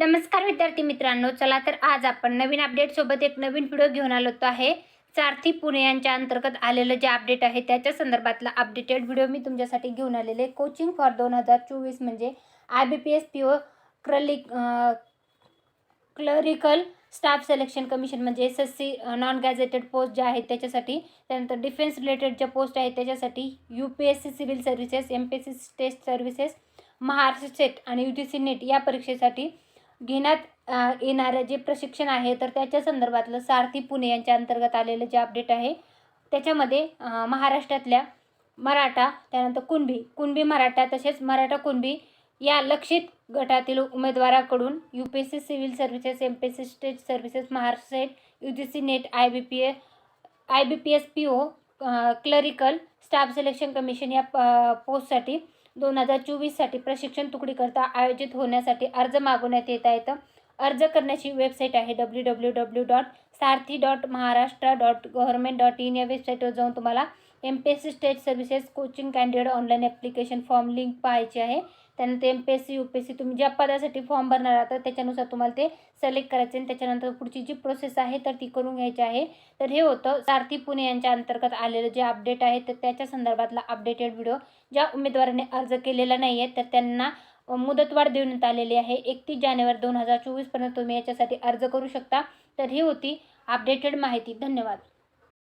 नमस्कार विद्यार्थी मित्रांनो चला तर आज आपण नवीन अपडेट सोबत एक नवीन व्हिडिओ घेऊन आलो आहे सारथी पुणे यांच्या अंतर्गत आलेलं जे अपडेट आहे त्याच्या संदर्भातला अपडेटेड व्हिडिओ मी तुमच्यासाठी घेऊन आलेले. कोचिंग फॉर दोन हजार चोवीस म्हणजे I B P S P O क्रलिक clerical staff selection commission म्हणजे S S C non gazetted post ज्या आहेत त्याच्यासाठी त्यानंतर डिफेन्स रिलेटेड ज्या पोस्ट आहेत त्याच्यासाठी U P S C civil services M P S C test services Maharashtra SET आणि U G C NET या परीक्षेसाठी घेण्यात येणारं जे प्रशिक्षण आहे तर त्याच्या संदर्भातलं सारथी पुणे यांच्या अंतर्गत आलेलं जे अपडेट आहे त्याच्यामध्ये महाराष्ट्रातल्या मराठा त्यानंतर कुणबी कुणबी मराठा तसेच मराठा कुणबी या लक्षित गटातील उमेदवाराकडून U P S C civil services M P S C state services Maharashtra U G C NET I B P A I B P S P O clerical staff selection commission या प पोस्टसाठी दोन हजार चोवीससाठी प्रशिक्षण तुकडीकरता आयोजित होण्यासाठी अर्ज मागवण्यात येत आहेत. अर्ज करण्याची वेबसाईट आहे W W W dot Sarathi dot Maharashtra dot government dot in या वेबसाईटवर जाऊन तुम्हाला M P S C state services coaching candidate online application form link पाहायची आहे. त्यानंतर M P S C U P S C तुम्ही ज्या पदासाठी फॉर्म भरणार आहात तर त्याच्यानुसार तुम्हाला ते सिलेक्ट करायचे आणि त्याच्यानंतर पुढची जी प्रोसेस आहे तर ती करून घ्यायची आहे. तर हे होतं सारथी पुणे यांच्या अंतर्गत आलेलं जे अपडेट आहे तर त्याच्या संदर्भातला अपडेटेड व्हिडिओ ज्या उमेदवाराने अर्ज केलेला नाही आहे तर त्यांना मुदतवाढ देण्यात आलेली आहे. एकतीस जानेवारी दोन हजार चोवीसपर्यंत तुम्ही याच्यासाठी अर्ज करू शकता. तर ही होती अपडेटेड माहिती. धन्यवाद.